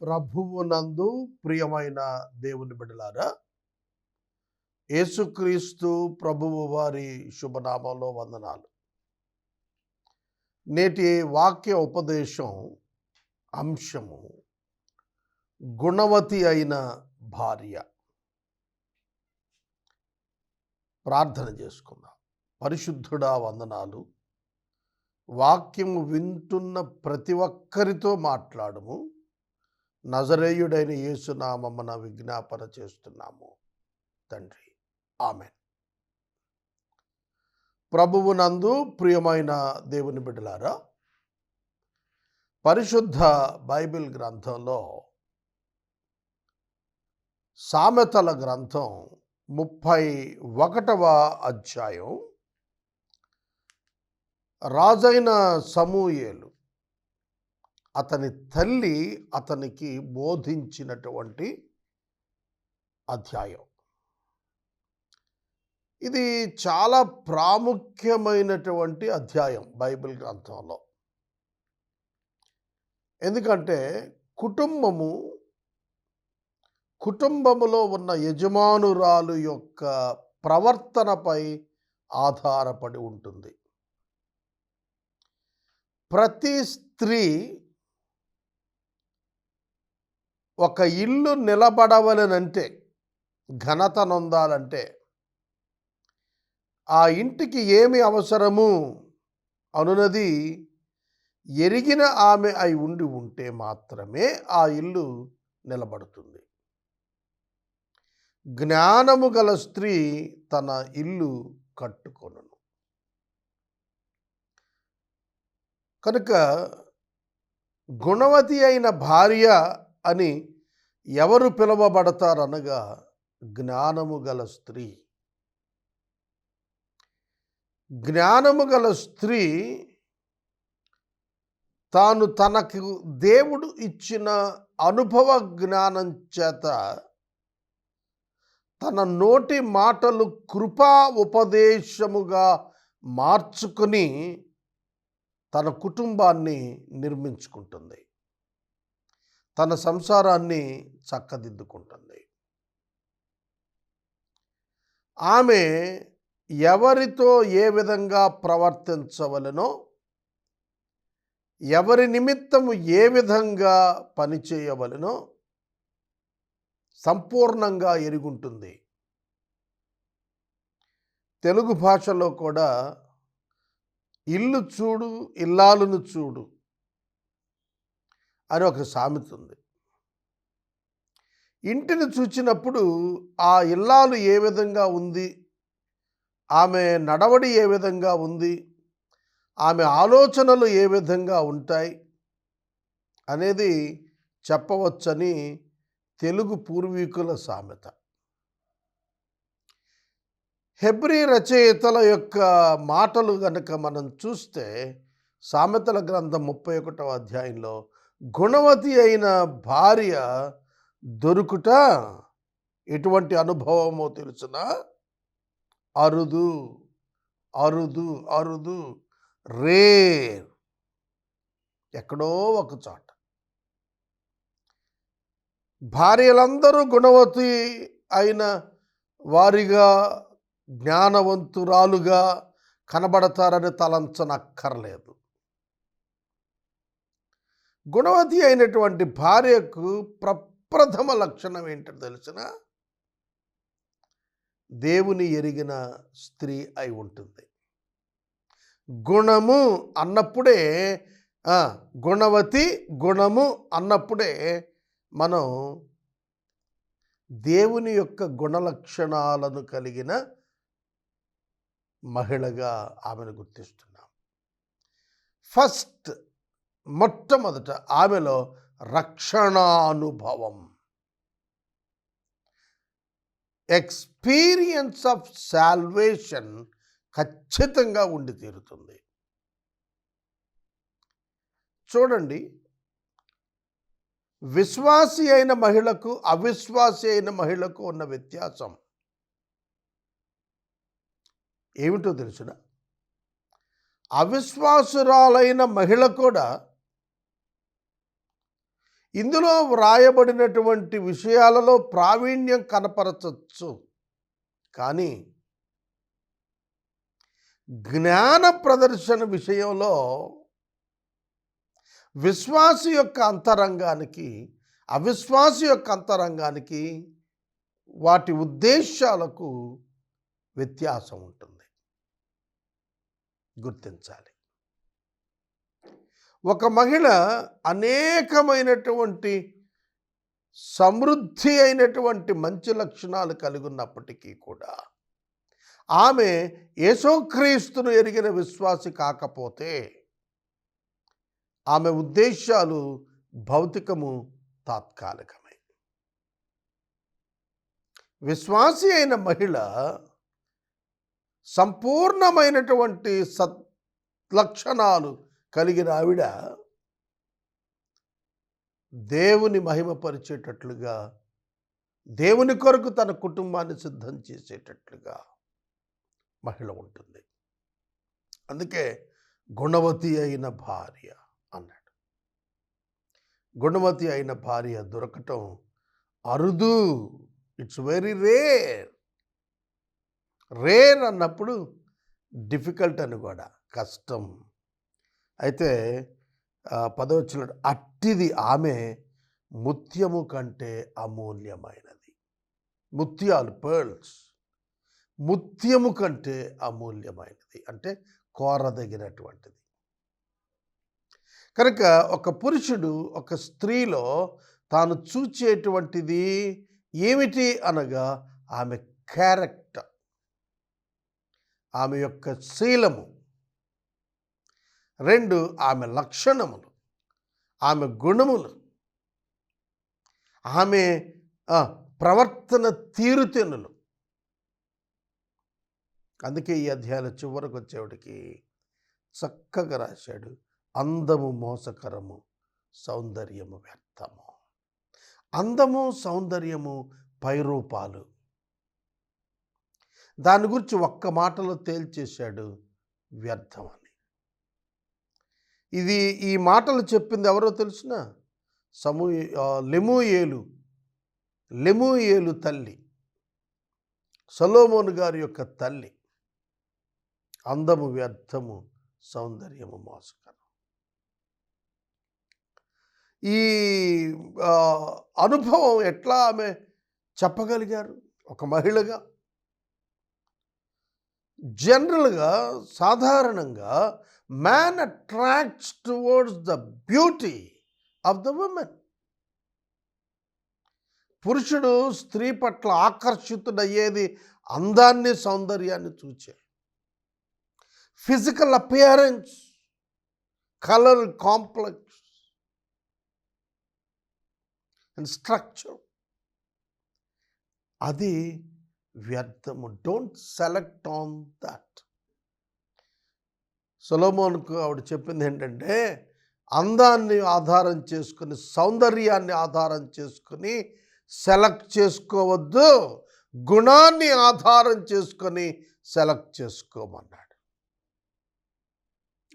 ప్రభువునందు ప్రియమైన దేవుని బిడ్డలారా యేసుక్రీస్తు ప్రభువు వారి శుభనామంలో వందనాలు. నేటి వాక్య ఉపదేశం అంశము గుణవతి అయిన భార్య. ప్రార్థన చేసుకుందాం. పరిశుద్ధుడా వందనాలు. వాక్యము వింటున్న ప్రతి ఒక్కరితో మాట్లాడము. నజరేయుడైన యేసునామమ్మన విజ్ఞాపన చేస్తున్నాము. తండ్రి. ఆమె ప్రభువునందు ప్రియమైన దేవుని బిడ్డలారా పరిశుద్ధ బైబిల్ గ్రంథంలో సామెతల గ్రంథం ముప్పై ఒకటవ అధ్యాయం. రాజైన సమూయేలు అతని తల్లి అతనికి బోధించినటువంటి అధ్యాయం. ఇది చాలా ప్రాముఖ్యమైనటువంటి అధ్యాయం బైబిల్ గ్రంథంలో. ఎందుకంటే కుటుంబము కుటుంబములో ఉన్న యజమానురాలు యొక్క ప్రవర్తనపై ఆధారపడి ఉంటుంది. ప్రతి స్త్రీ ఒక ఇల్లు నిలబడవలనంటే ఘనత నొందాలంటే ఆ ఇంటికి ఏమి అవసరము అనునది ఎరిగిన ఆమె అయి ఉండి ఉంటే మాత్రమే ఆ ఇల్లు నిలబడుతుంది. జ్ఞానము గల స్త్రీ తన ఇల్లు కట్టుకొనను. కనుక గుణవతి అయిన భార్య అని ఎవరు పిలువబడతారనగా జ్ఞానము గల స్త్రీ. జ్ఞానము గల స్త్రీ తాను తనకు దేవుడు ఇచ్చిన అనుభవ జ్ఞానం చేత తన నోటి మాటలు కృపా ఉపదేశముగా మార్చుకుని తన కుటుంబాన్ని నిర్మించుకుంటుంది. తన సంసారాన్ని చక్కదిద్దుకుంటుంది. ఆమె ఎవరితో ఏ విధంగా ప్రవర్తించవలనో ఎవరి నిమిత్తము ఏ విధంగా పనిచేయవలనో సంపూర్ణంగా ఎరుగుంటుంది. తెలుగు భాషలో కూడా ఇల్లు చూడు ఇల్లాలును చూడు అని ఒక సామెత ఉంది. ఇంటిని చూచినప్పుడు ఆ ఇల్లాలు ఏ విధంగా ఉంది? ఆమె నడవడి ఏ విధంగా ఉంది? ఆమె ఆలోచనలు ఏ విధంగా ఉంటాయి? అనేది చెప్పవచ్చని తెలుగు పూర్వీకుల సామెత. హెబ్రి రచయితల యొక్క మాటలు గనక మనం చూస్తే సామెతల గ్రంథం ముప్పై ఒకటవ అధ్యాయంలో గుణవతి అయిన భార్య దొరుకుట ఎటువంటి అనుభవమో తెలుసిన? అరుదు అరుదు అరుదు రే ఎక్కడో ఒక చోట. భార్యలందరూ గుణవతి అయిన వారిగా జ్ఞానవంతురాలుగా కనబడతారని తలంచనక్కర్లేదు. గుణవతి అయినటువంటి భార్యకు ప్రప్రథమ లక్షణం ఏంటో తెలిసిన దేవుని ఎరిగిన స్త్రీ అయి ఉంటుంది. గుణము అన్నప్పుడే గుణవతి గుణము అన్నప్పుడే మనం దేవుని యొక్క గుణలక్షణాలను కలిగిన మహిళగా ఆమెను గుర్తిస్తున్నాం. ఫస్ట్ మొట్టమొదట ఆమెలో రక్షణానుభవం. ఎక్స్పీరియన్స్ ఆఫ్ శాల్వేషన్ ఖచ్చితంగా ఉండి తీరుతుంది. చూడండి విశ్వాసి అయిన మహిళకు అవిశ్వాసి అయిన మహిళకు ఉన్న వ్యత్యాసం ఏమిటో తెలుసునా? అవిశ్వాసురాలైన మహిళ కూడా ఇందులో వ్రాయబడినటువంటి విషయాలలో ప్రావీణ్యం కనపరచచ్చు. కానీ జ్ఞాన ప్రదర్శన విషయంలో విశ్వాస యొక్క అంతరంగానికి అవిశ్వాస యొక్క అంతరంగానికి వాటి ఉద్దేశాలకు వ్యత్యాసం ఉంటుంది. గుర్తించాలి. ఒక మహిళ అనేకమైనటువంటి సమృద్ధి అయినటువంటి మంచి లక్షణాలు కలిగి ఉన్నప్పటికీ కూడా ఆమె యేసోక్రీస్తును ఎరిగిన విశ్వాసి కాకపోతే ఆమె ఉద్దేశాలు భౌతికము తాత్కాలికమే. విశ్వాసి అయిన మహిళ సంపూర్ణమైనటువంటి సత్ లక్షణాలు కలిగిన ఆవిడ దేవుని మహిమపరిచేటట్లుగా దేవుని కొరకు తన కుటుంబాన్ని సిద్ధం చేసేటట్లుగా మహిళ ఉంటుంది. అందుకే గుణవతి అయిన భార్య అన్నాడు. గుణవతి అయిన భార్య దొరకటం అరుదు. ఇట్స్ వెరీ రేర్ రేర్ అన్నప్పుడు డిఫికల్ట్ అని కూడా కష్టం. అయితే పదవచ్చిన అట్టిది ఆమె ముత్యము కంటే అమూల్యమైనది. ముత్యాలు పర్ల్స్ ముత్యము కంటే అమూల్యమైనది. అంటే కోరదగినటువంటిది. కనుక ఒక పురుషుడు ఒక స్త్రీలో తాను చూచేటువంటిది ఏమిటి అనగా ఆమె క్యారెక్టర్ ఆమె యొక్క శీలము. రెండు ఆమె లక్షణములు ఆమె గుణములు ఆమె ప్రవర్తన తీరుతెనులు అందుకే ఈ అధ్యాయాల చివరకు వచ్చేవాడికి చక్కగా రాశాడు. అందము మోసకరము సౌందర్యము వ్యర్థము. అందము సౌందర్యము పైరూపాలు. దాని గురించి ఒక్క మాటలో తేల్చేశాడు వ్యర్థమని. ఇది ఈ మాటలు చెప్పింది ఎవరో తెలిసిన? సమూ లెమూయేలు. లెమూయేలు తల్లి. సలోమోన్ గారి యొక్క తల్లి. అందము వ్యర్థము సౌందర్యము మోసకరం. ఈ అనుభవం ఎట్లా ఆమె చెప్పగలిగారు? ఒక మహిళగా? జనరల్గా సాధారణంగా man attracts towards the beauty of the women పురుషుడు స్త్రీ పట్ల ఆకర్షితుడయ్యేది అందాన్ని సౌందర్యాన్ని చూచే. Physical appearance colour complex and structure అది వ్యర్థము. డోంట్ సెలెక్ట్ ఆన్ దట్ సొలోమోన్కు ఆవిడ చెప్పింది ఏంటంటే అందాన్ని ఆధారం చేసుకుని సౌందర్యాన్ని ఆధారం చేసుకుని సెలెక్ట్ చేసుకోవద్దు గుణాన్ని ఆధారం చేసుకొని సెలెక్ట్ చేసుకోమన్నాడు.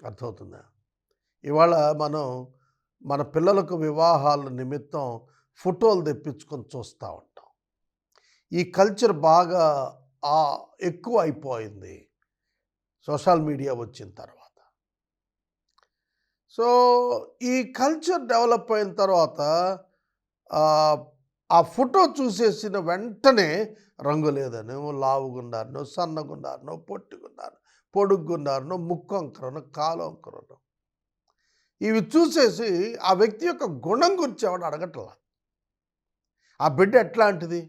అర్థమవుతుందా? ఇవాళ మనం మన పిల్లలకు వివాహాల నిమిత్తం ఫోటోలు తెప్పించుకొని చూస్తూ ఉంటాం. ఈ కల్చర్ బాగా ఎక్కువ అయిపోయింది సోషల్ మీడియా వచ్చిన తర్వాత. సో ఈ కల్చర్ డెవలప్ అయిన తర్వాత ఆ, ఫోటో చూసేసిన వెంటనే రంగు లేదని లావుగుండారనో సన్నగున్నారనో పొట్టుకున్నారు పొడుగున్నారనో ముక్కు అంకరనో కాలు అంకరనో ఇవి చూసేసి ఆ వ్యక్తి యొక్క గుణం గురించి ఎవడు అడగట్లా? ఆ బిడ్డ ఎట్లాంటిది?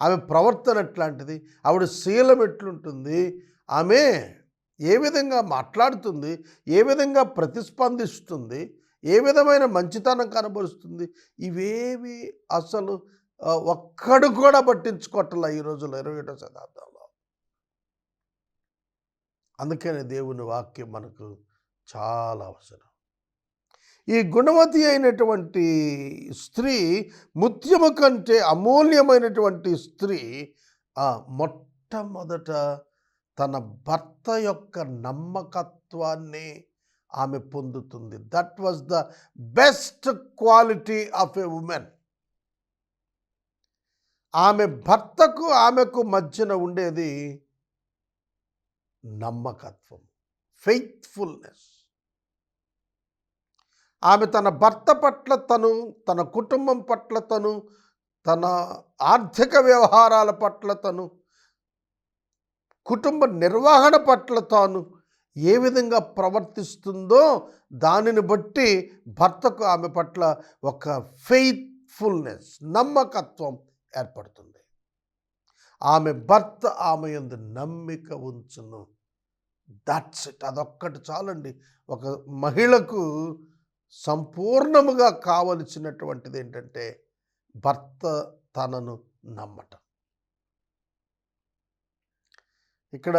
ఆమె ప్రవర్తన ఎట్లాంటిది? ఆవిడ శీలం ఎట్లుంటుంది? ఆమె ఏ విధంగా మాట్లాడుతుంది ఏ విధంగా ప్రతిస్పందిస్తుంది ఏ విధమైన మంచితనం కనబరుస్తుంది ఇవేవి అసలు ఒక్కడు కూడా పట్టించుకోవట్లా ఈ రోజుల్లో ఇరవై ఒకటో శతాబ్దంలో. అందుకనే దేవుని వాక్యం మనకు చాలా అవసరం. ఈ గుణవతి అయినటువంటి స్త్రీ ముత్యము కంటే అమూల్యమైనటువంటి స్త్రీ మొట్టమొదట తన భర్త యొక్క నమ్మకత్వాన్ని ఆమె పొందుతుంది. That was the best quality of a women ఆమె భర్తకు ఆమెకు మధ్యన ఉండేది నమ్మకత్వం ఫెయిత్ఫుల్నెస్ ఆమె తన భర్త పట్ల తను తన కుటుంబం పట్ల తను తన ఆర్థిక వ్యవహారాల పట్ల తను కుటుంబ నిర్వహణ పట్ల తాను ఏ విధంగా ప్రవర్తిస్తుందో దానిని బట్టి భర్తకు ఆమె పట్ల ఒక ఫెయిత్ఫుల్నెస్ నమ్మకత్వం ఏర్పడుతుంది. ఆమె భర్త ఆమె ఎందు నమ్మిక ఉంచును. దట్స్ ఇట్ అదొక్కటి చాలండి. ఒక మహిళకు సంపూర్ణముగా కావలసినటువంటిది ఏంటంటే భర్త తనను నమ్మటం. ఇక్కడ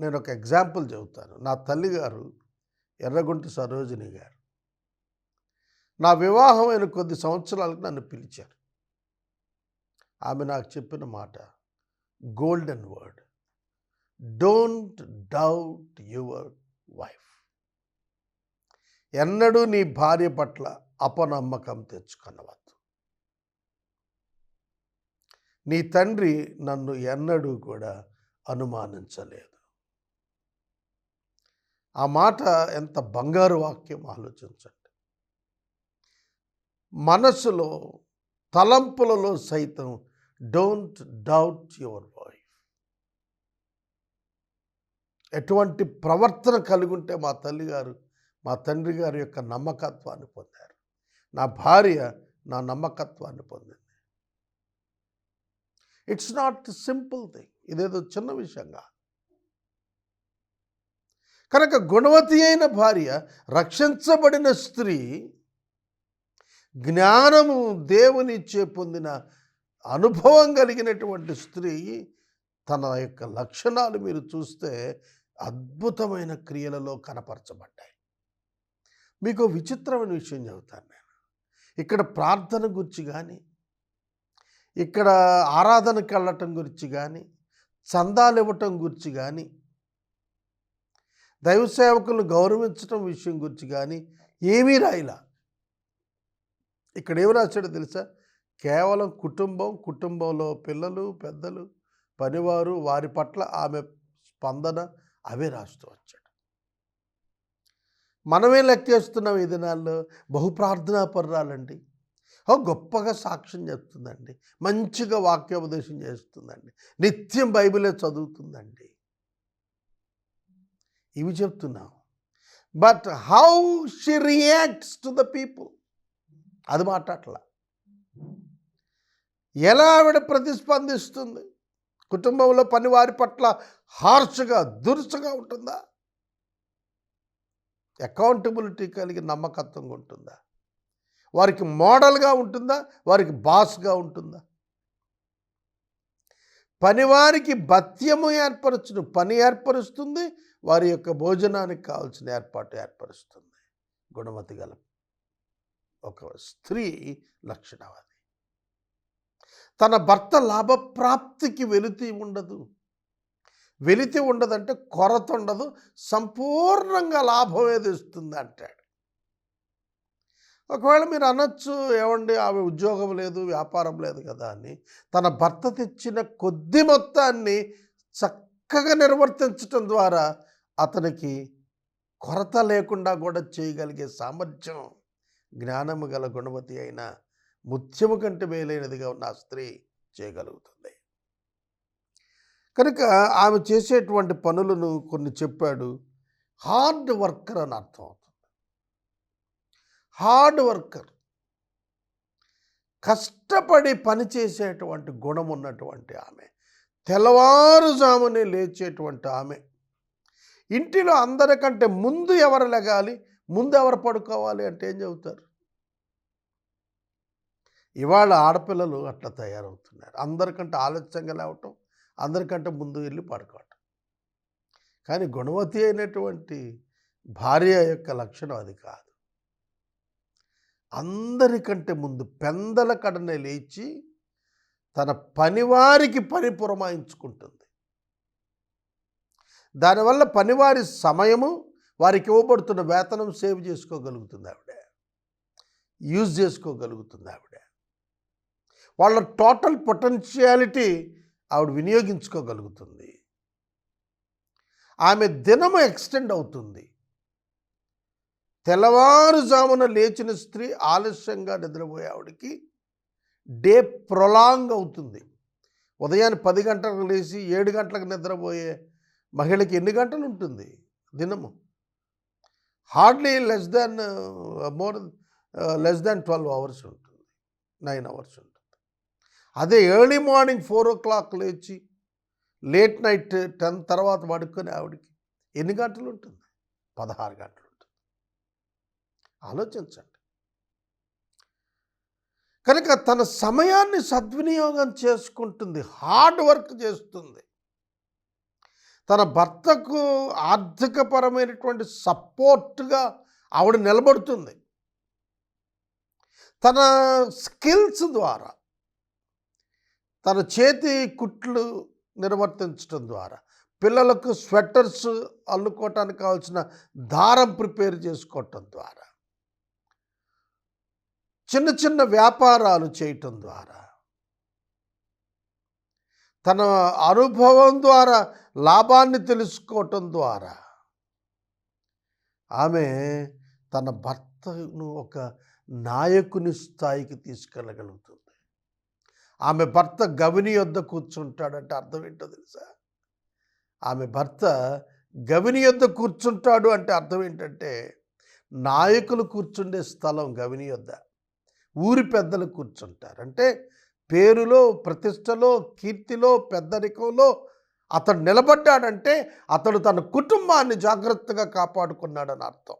నేను ఒక ఎగ్జాంపుల్ చెబుతాను. నా తల్లిగారు ఎర్రగుంటి సరోజిని గారు. నా వివాహమైన కొద్ది సంవత్సరాలకు నన్ను పిలిచారు. ఆమె నాకు చెప్పిన మాట golden word don't doubt your wife ఎన్నడూ నీ భార్య పట్ల అపనమ్మకం తెచ్చుకొనవద్దు. నీ తండ్రి నన్ను ఎన్నడూ కూడా అనుమానించలేదు. ఆ మాట ఎంత బంగారు వాక్యం ఆలోచించండి. మనసులో తలంపులలో సైతం డోంట్ డౌట్ యువర్ వైఫ్. ఎటువంటి ప్రవర్తన కలిగి ఉంటే మా తల్లిగారు మా తండ్రి గారి యొక్క నమ్మకత్వాన్ని పొందారు. నా భార్య నా నమ్మకత్వాన్ని పొందింది. ఇట్స్ నాట్ సింపుల్ థింగ్ ఇదేదో చిన్న విషయంగా కనుక గుణవతి అయిన భార్య రక్షించబడిన స్త్రీ జ్ఞానము దేవునిచ్చే పొందిన అనుభవం కలిగినటువంటి స్త్రీ తన యొక్క లక్షణాలు మీరు చూస్తే అద్భుతమైన క్రియలలో కనపరచబడ్డాయి. మీకు విచిత్రమైన విషయం చెబుతాను నేను. ఇక్కడ ప్రార్థన గురించి కానీ ఇక్కడ ఆరాధనకి వెళ్ళటం గురించి కానీ చందాలు ఇవ్వటం గురించి కానీ దైవ సేవకులను గౌరవించటం విషయం గురించి కానీ ఏమీ రాయిలా. ఇక్కడ ఏమి రాశాడో తెలుసా? కేవలం కుటుంబం కుటుంబంలో పిల్లలు పెద్దలు పనివారు వారి పట్ల ఆమె స్పందన అవే రాస్తూ వచ్చాడు. మనమే లెక్కేస్తున్నాం ఈ దినాల్లో? బహుప్రార్థనా పర్రాలండి గొప్పగా సాక్ష్యం చెప్తుందండి. మంచిగా వాక్యోపదేశం చేస్తుందండి. నిత్యం బైబిలే చదువుతుందండి. ఇవి చెప్తున్నాం. But how she reacts to the people? అది మాట్లాడలా ఎలా ఆవిడ ప్రతిస్పందిస్తుంది? కుటుంబంలో పనివారి పట్ల హార్ష్గా దురుసుగా ఉంటుందా? అకౌంటబిలిటీ కలిగి నమ్మకత్వంగా ఉంటుందా? వారికి మోడల్గా ఉంటుందా? వారికి బాస్గా ఉంటుందా? పనివారికి భత్యము ఏర్పరచును పని ఏర్పరుస్తుంది వారి యొక్క భోజనానికి కావాల్సిన ఏర్పాటు ఏర్పరుస్తుంది. గుణవతి గల ఒక స్త్రీ లక్షణం అది తన భర్త లాభప్రాప్తికి వెలితి ఉండదు. వెలితి ఉండదంటే కొరత ఉండదు. సంపూర్ణంగా లాభం ఏది ఇస్తుంది అంటాడు. ఒకవేళ మీరు అనొచ్చు ఏమండి ఆమె ఉద్యోగం లేదు వ్యాపారం లేదు కదా అని తన భర్త తెచ్చిన కొద్ది మొత్తాన్ని చక్కగా నిర్వర్తించటం ద్వారా అతనికి కొరత లేకుండా కూడా చేయగలిగే సామర్థ్యం జ్ఞానము గల గుణవతి అయిన ముత్యము కంటే మేలైనదిగా ఉన్న ఆ స్త్రీ చేయగలుగుతుంది. కనుక ఆమె చేసేటువంటి పనులను కొన్ని చెప్పాడు. హార్డ్ వర్కర్ అని అర్థం. Hard worker. కష్టపడి పని చేసేటువంటి గుణం ఉన్నటువంటి ఆమె. తెల్లవారుజామునే లేచేటువంటి ఆమె. ఇంటిలో అందరికంటే ముందు ఎవరు లెగాలి ముందు ఎవరు పడుకోవాలి అంటే ఏం చెబుతారు? ఇవాళ ఆడపిల్లలు అట్లా తయారవుతున్నారు. అందరికంటే ఆలస్యంగా లేవటం అందరికంటే ముందు వెళ్ళి పడుకోవటం. కానీ గుణవతి అయినటువంటి భార్య యొక్క లక్షణం అది కాదు. అందరికంటే ముందు పెందల కడనే లేచి తన పనివారికి పని పురమాయించుకుంటుంది. దానివల్ల పనివారి సమయము వారికి ఇవ్వబడుతున్న వేతనం సేవ్ చేసుకోగలుగుతుంది ఆవిడ. యూజ్ చేసుకోగలుగుతుంది ఆవిడ. వాళ్ళ టోటల్ పొటెన్షియాలిటీ ఆవిడ వినియోగించుకోగలుగుతుంది. ఆమె దినము ఎక్స్టెండ్ అవుతుంది. తెల్లవారుజామున లేచిన స్త్రీ ఆలస్యంగా నిద్రపోయే ఆవిడకి డే ప్రొలాంగ్ అవుతుంది. ఉదయాన్నే పది గంటలకు లేచి ఏడు గంటలకు నిద్రపోయే మహిళకి ఎన్ని గంటలు ఉంటుంది? దినము. Hardly less than more less than twelve hours ఉంటుంది. నైన్ అవర్స్ ఉంటుంది. అదే early morning four o'clock లేచి లేట్ నైట్ టెన్ తర్వాత పడుకొని ఆవిడకి ఎన్ని గంటలు ఉంటుంది? పదహారు గంటలు. ఆలోచించండి. కనుక తన సమయాన్ని సద్వినియోగం చేసుకుంటుంది హార్డ్ వర్క్ చేస్తుంది. తన భర్తకు ఆర్థికపరమైనటువంటి సపోర్ట్గా ఆవిడ నిలబడుతుంది. తన స్కిల్స్ ద్వారా తన చేతి కుట్లు నిర్వర్తించడం ద్వారా పిల్లలకు స్వెటర్స్ అల్లుకోవటానికి కావాల్సిన దారం ప్రిపేర్ చేసుకోవటం ద్వారా చిన్న చిన్న వ్యాపారాలు చేయటం ద్వారా తన అనుభవం ద్వారా లాభాన్ని తెలుసుకోవటం ద్వారా ఆమె తన భర్తను ఒక నాయకుని స్థాయికి తీసుకెళ్ళగలుగుతుంది. ఆమె భర్త గవిని యొద్ద కూర్చుంటాడంటే అర్థం ఏంటో తెలుసా? ఆమె భర్త గవిని యొద్ద కూర్చుంటాడు అంటే అర్థం ఏంటంటే నాయకులు కూర్చుండే స్థలం గవిని యొద్ద. ఊరి పెద్దలు కూర్చుంటారు. అంటే పేరులో ప్రతిష్టలో కీర్తిలో పెద్దరికంలో అతడు నిలబడ్డాడంటే అతడు తన కుటుంబాన్ని జాగ్రత్తగా కాపాడుకున్నాడని అర్థం.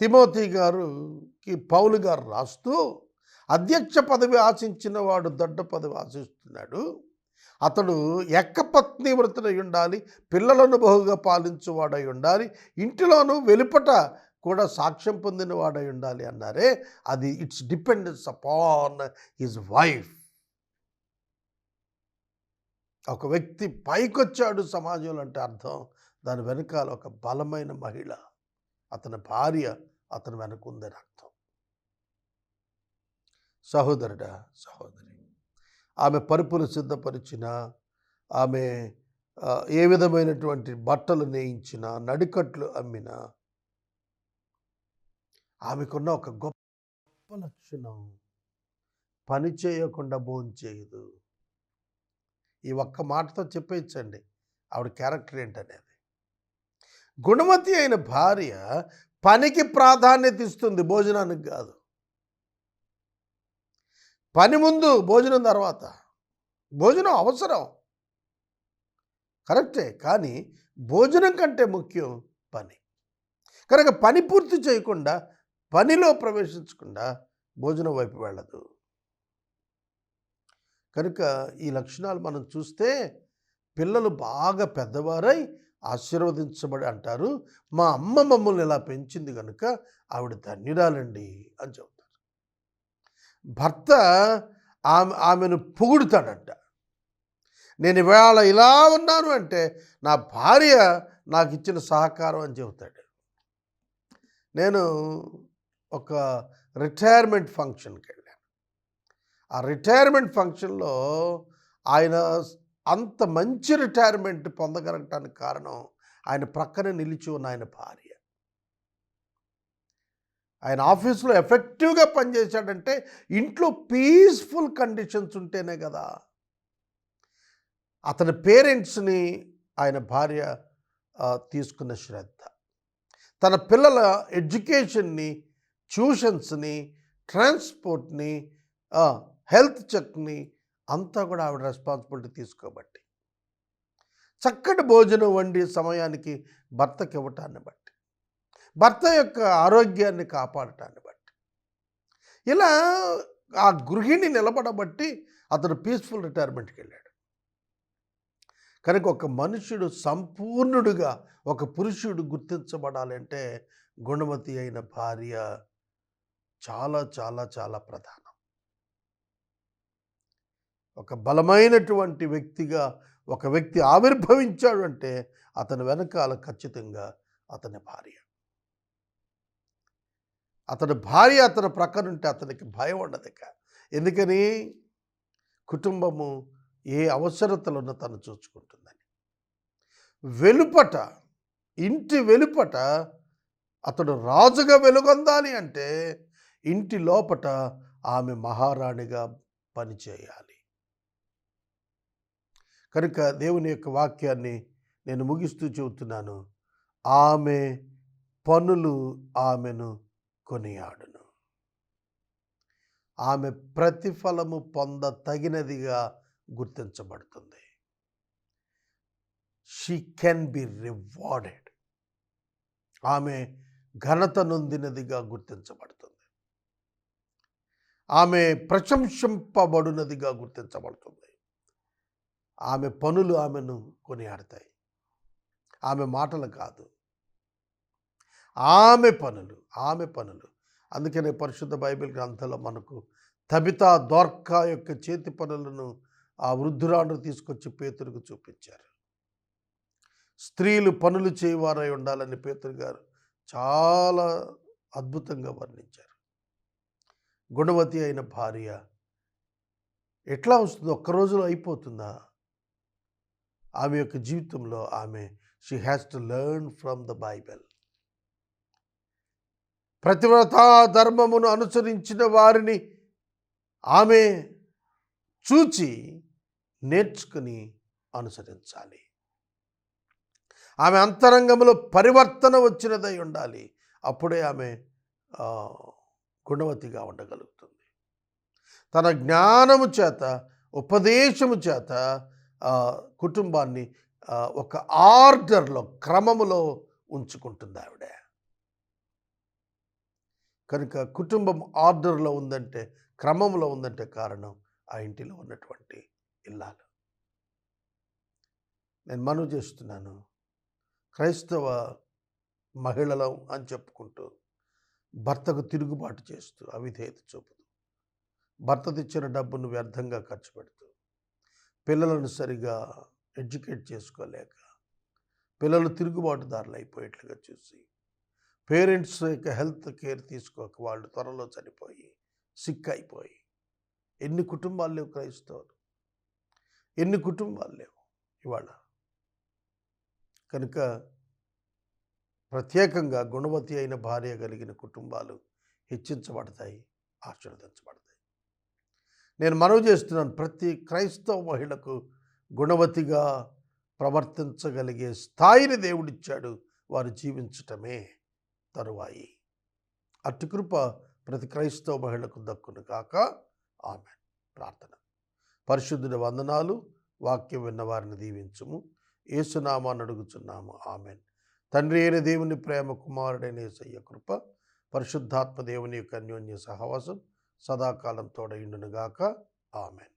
తిమోతి గారుకి పౌలు గారు రాస్తూ అధ్యక్ష పదవి ఆశించిన వాడు దొడ్డ పదవి ఆశిస్తున్నాడు. అతడు ఎక్కపత్ని వృతులై ఉండాలి పిల్లలను బహుగా పాలించువాడై ఉండాలి ఇంటిలోనూ వెలుపట కూడా సాక్ష్యం పొందిన వాడై ఉండాలి అన్నారే అది it's dependence upon his wife ఒక వ్యక్తి పైకొచ్చాడు సమాజంలో అంటే అర్థం దాని వెనకాల ఒక బలమైన మహిళ అతని భార్య అతని వెనక ఉందని అర్థం. సహోదరుడా సహోదరి ఆమె పరుపులు సిద్ధపరిచిన ఆమె ఏ విధమైనటువంటి బట్టలు నేయించిన నడికట్లు అమ్మిన ఆమెకున్న ఒక గొప్ప లక్షణం. పని చేయకుండా భోంచేయదు. ఈ ఒక్క మాటతో చెప్పేయచ్చండి. ఆవిడ క్యారెక్టర్ ఏంటనేది. గుణమతి అయిన భార్య పనికి ప్రాధాన్యత ఇస్తుంది భోజనానికి కాదు. పని ముందు భోజనం తర్వాత. భోజనం అవసరం. కరెక్టే కానీ భోజనం కంటే ముఖ్యం పని. కనుక పని పూర్తి చేయకుండా పనిలో ప్రవేశించకుండా భోజనం వైపు వెళ్ళదు. కనుక ఈ లక్షణాలు మనం చూస్తే పిల్లలు బాగా పెద్దవారై ఆశీర్వదించబడి అంటారు. మా అమ్మ మమ్మల్ని ఇలా పెంచింది కనుక ఆవిడ ధన్యురాలండి అని చెబుతారు. భర్త ఆమె ఆమెను పొగుడుతాడంట. నేను ఇవాళ ఇలా ఉన్నాను అంటే నా భార్య నాకు ఇచ్చిన సహకారం అని చెబుతాడు. నేను ఒక రిటైర్మెంట్ ఫంక్షన్కి వెళ్ళాను. ఆ రిటైర్మెంట్ ఫంక్షన్లో ఆయన అంత మంచి రిటైర్మెంట్ పొందగలగటానికి కారణం ఆయన ప్రక్కనే నిలిచి ఉన్న ఆయన భార్య. ఆయన ఆఫీస్లో ఎఫెక్టివ్గా పనిచేశాడంటే ఇంట్లో పీస్ఫుల్ కండిషన్స్ ఉంటేనే కదా! అతని పేరెంట్స్ని ఆయన భార్య తీసుకున్న శ్రద్ధ. తన పిల్లల ఎడ్యుకేషన్ని ట్యూషన్స్ని ట్రాన్స్పోర్ట్ని హెల్త్ చెక్ని అంతా కూడా ఆవిడ రెస్పాన్సిబిలిటీ తీసుకోబట్టి. చక్కటి భోజనం వండి సమయానికి భర్తకి ఇవ్వటాన్ని బట్టి. భర్త యొక్క ఆరోగ్యాన్ని కాపాడటాన్ని బట్టి. ఇలా ఆ గృహిణి నిలబడబట్టి అతను పీస్ఫుల్ రిటైర్మెంట్కి వెళ్ళాడు. కనుక ఒక మనుషుడు సంపూర్ణుడుగా ఒక పురుషుడు గుర్తించబడాలంటే గుణమతి అయిన భార్య చాలా చాలా చాలా ప్రధానం. ఒక బలమైనటువంటి వ్యక్తిగా ఒక వ్యక్తి ఆవిర్భవించాడు అంటే అతని వెనకాల ఖచ్చితంగా అతని భార్య. అతని భార్య అతని ప్రక్కన ఉంటే అతనికి భయం ఉండదు ఇక. ఎందుకని? కుటుంబము ఏ అవసరతలను తను చూసుకుంటుందని వెలుపట ఇంటి వెలుపట అతడు రాజుగా వెలుగొందాలి అంటే ఇంటి లోపట ఆమె మహారాణిగా పనిచేయాలి కనుక దేవుని యొక్క వాక్యాన్ని నేను ముగిస్తూ చెబుతున్నాను. ఆమె పనులు ఆమెను కొనియాడును. ఆమె ప్రతిఫలము పొంద తగినదిగా గుర్తించబడుతుంది. షీ కెన్ బి రివార్డెడ్ ఆమె ఘనత నొందినదిగా గుర్తించబడుతుంది. ఆమె ప్రశంసింపబడినదిగా గుర్తించబడుతుంది. ఆమె పనులు ఆమెను కొనియాడతాయి. ఆమె మాటలు కాదు. ఆమె పనులు ఆమె పనులు. అందుకనే పరిశుద్ధ బైబిల్ గ్రంథంలో మనకు తబితా దోర్కా యొక్క చేతి పనులను ఆ వృద్ధురాను తీసుకొచ్చి పేతురుకు చూపించారు. స్త్రీలు పనులు చేయవారై ఉండాలని పేతురు గారు చాలా అద్భుతంగా వర్ణించారు. గుణవతి అయిన భార్య. ఎట్లా వస్తుంది ఒక్క రోజులో అయిపోతుందా? ఆమె యొక్క జీవితంలో ఆమె she has to learn from the Bible ప్రతివ్రతా ధర్మమును అనుసరించిన వారిని ఆమె చూచి నేర్చుకుని అనుసరించాలి. ఆమె అంతరంగంలో పరివర్తన వచ్చినదై ఉండాలి. అప్పుడే ఆమె గుణవతిగా ఉండగలుగుతుంది. తన జ్ఞానము చేత ఉపదేశము చేత కుటుంబాన్ని ఒక ఆర్డర్లో క్రమములో ఉంచుకుంటుంది ఆవిడ. కనుక కుటుంబం ఆర్డర్లో ఉందంటే క్రమంలో ఉందంటే కారణం ఆ ఇంటిలో ఉన్నటువంటి ఇల్లాలు. నేను మనవి చేస్తున్నాను. క్రైస్తవ మహిళలం అని చెప్పుకుంటూ భర్తకు తిరుగుబాటు చేస్తూ అవిధేయత చూపుతూ. భర్త తెచ్చిన డబ్బును వ్యర్థంగా ఖర్చు పెడుతూ. పిల్లలను సరిగా ఎడ్యుకేట్ చేసుకోలేక పిల్లలు తిరుగుబాటుదారులు అయిపోయేట్లుగా చూసి పేరెంట్స్ యొక్క హెల్త్ కేర్ తీసుకోక వాళ్ళు త్వరలో చనిపోయి సిక్ అయిపోయి. ఎన్ని కుటుంబాలు లేవు క్రైస్తవులు. ఎన్ని కుటుంబాలు లేవు ఇవాళ. కనుక ప్రత్యేకంగా గుణవతి అయిన భార్య కలిగిన కుటుంబాలు హెచ్చించబడతాయి ఆశీర్వదించబడతాయి. నేను మనవి చేస్తున్నాను ప్రతి క్రైస్తవ మహిళకు గుణవతిగా ప్రవర్తించగలిగే స్థాయిని దేవుడిచ్చాడు వారు జీవించటమే తరువాయి. అట్టి కృప ప్రతి క్రైస్తవ మహిళకు దక్కును కాక ఆమె ప్రార్థన. పరిశుద్ధుని వందనాలు వాక్యం విన్న వారిని ఏసునామా ఏసునామాన్ని అడుగుచున్నాము. ఆమెన్. తండ్రి అయిన దేవుని ప్రేమ కుమారుడైన యేసయ్య కృప పరిశుద్ధాత్మ దేవుని యొక్క అన్యోన్య సహవాసం సదాకాలం తోడైండునుగాక ఆమెన్